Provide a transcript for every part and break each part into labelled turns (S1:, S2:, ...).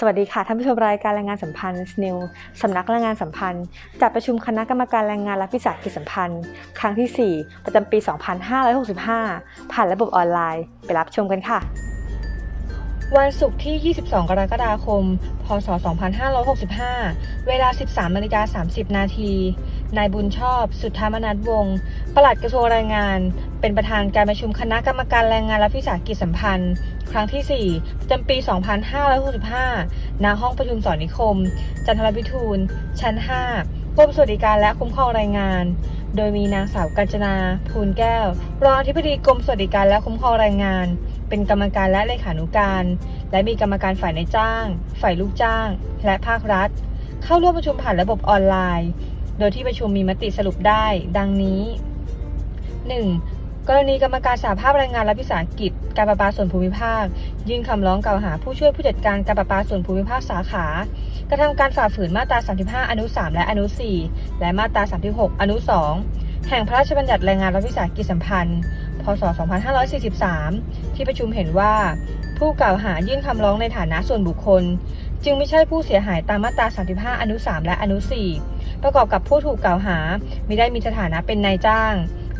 S1: สวัสดีค่ะท่านผู้ชมรายการแรงงานสัมพันธ์ SNIL สำนักแรงงานสัมพันธ์จัดประชุมคณะกรรมการแรงงานและวิสาหกิจสัมพันธ์ ครั้งที่ 4 ประจำปี 2565 ผ่านระบบออนไลน์ ไปรับชมกันค่ะ วันศุกร์ที่ 22 กรกฎาคม พศ 2565 เวลา 13นาฬิกา30 นาที นายบุญชอบ สุทธามนัทวงศ์ปลัดกระทรวงแรงงาน เป็นประธานการประชุมคณะกรรมการแรงงานและวิสาหกิจสัมพันธ์ ครั้งที่ 4 ประจำปี 2565 ณ ห้องประชุมสอนนิคม จันทรวิทูล ชั้น 5 กรมสวัสดิการและคุ้มครองแรงงาน โดยมีนางสาวกัญจนา ภูลแก้ว รองอธิบดีกรมสวัสดิการและคุ้มครองแรงงาน เป็นกรรมการและเลขานุการ และมีกรรมการฝ่ายในายจ้าง ฝ่ายลูกจ้าง และภาครัฐ เข้าร่วมประชุมผ่านระบบออนไลน์ โดยที่ประชุมมีมติสรุปได้ ดังนี้ 1. กรณีกรรมการสหภาพแรงงานและวิสาหกิจ การประปาส่วนภูมิภาค ยื่นคำร้องกล่าวหาผู้ช่วยผู้จัดการการประปาส่วนภูมิภาคสาขากระทำการฝ่าฝืนมาตรา 35 อนุ 3 และอนุ 4 และมาตรา 36 อนุ 2 แห่งพระราชบัญญัติแรงงานและวิสาหกิจสัมพันธ์ พศ 2543 ที่ประชุมเห็นว่า ผู้กล่าวหายื่นคำร้องในฐานะส่วนบุคคล จึงไม่ใช่ผู้เสียหายตามมาตรา 35 อนุ 3 และอนุ 4 ประกอบกับผู้ถูกกล่าวหาไม่ได้มีสถานะเป็นนายจ้าง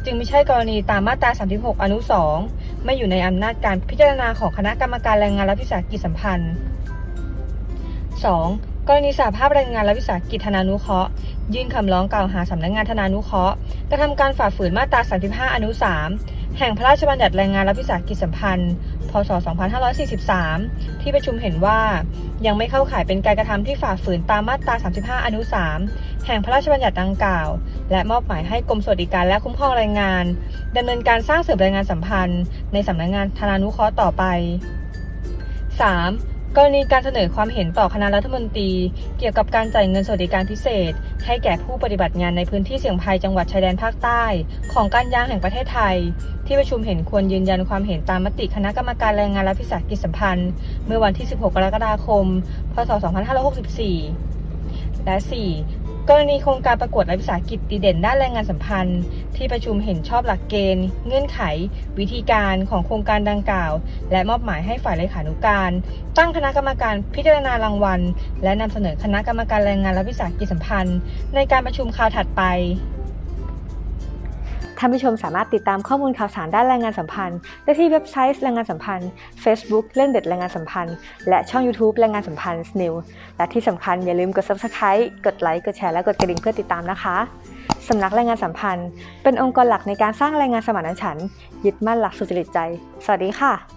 S1: จึงไม่ใช่กรณีตามมาตรา 36 อนุ 2 ไม่อยู่ในอำนาจการพิจารณาของคณะกรรมการแรงงานและวิสาหกิจสัมพันธ์ 2. กรณีสาภาพแรงงานและวิสาหกิจธนานุเคราะห์ ยื่นคำร้องกล่าวหาสำนักงานธนานุเคราะห์กระทำการฝ่าฝืนมาตรา 35 อนุ 3 แห่งพระราชบัญญัติแรงงานและวิสาหกิจสัมพันธ์ พศ 2543 ที่ประชุมเห็นว่า ยังไม่เข้าข่ายเป็นการกระทำที่ฝ่าฝืนตามมาตรา 35 อนุ 3 แห่งพระราชบัญญัติดังกล่าว และมอบหมายให้กรมสวัสดิการและคุ้มครองแรงงานดำเนินการสร้างเสริมแรงงานสัมพันธ์ ในสำนักงานธนานุเคราะห์ต่อไป 3. กรณีการเสนอความเห็นต่อคณะรัฐมนตรี เกี่ยวกับการจ่ายเงินสวัสดิการพิเศษ ให้แก่ผู้ปฏิบัติงานในพื้นที่เสี่ยงภัยจังหวัดชายแดนภาคใต้ ของการยางแห่งประเทศไทย ที่ประชุมเห็นควรยืนยันความเห็นตามมติคณะกรรมการแรงงานและพิสาหกิจสัมพันธ์ เมื่อวันที่ 16 กรกฎาคม พศ 2564 และ 4. กรณีโครงการประกวดและวิสาหกิจดีเด่นด้านแรงงานสัมพันธ์ ที่ประชุมเห็นชอบหลักเกณฑ์ เงื่อนไข วิธีการของโครงการดังกล่าว และมอบหมายให้ฝ่ายเลขานุการ ตั้งคณะกรรมการพิจารณารางวัล และนำเสนอคณะกรรมการแรงงานและวิสาหกิจสัมพันธ์ ในการประชุมคราวถัดไป ท่านผู้ชมสามารถติดตามข้อมูลข่าวสารด้านแรงงานสัมพันธ์ ได้ที่เว็บไซต์แรงงานสัมพันธ์ Facebook เรื่องเด็ดแรงงานสัมพันธ์ และช่อง YouTube แรงงานสัมพันธ์ New และที่สำคัญอย่าลืมกด Subscribe กดไลค์กดแชร์และกดกระดิ่งเพื่อติดตามนะคะสำนักแรงงานสัมพันธ์ เป็นองค์กรหลักในการสร้างแรงงานสมานฉันท์ยึดมั่นหลักสุจริตใจ สวัสดีค่ะ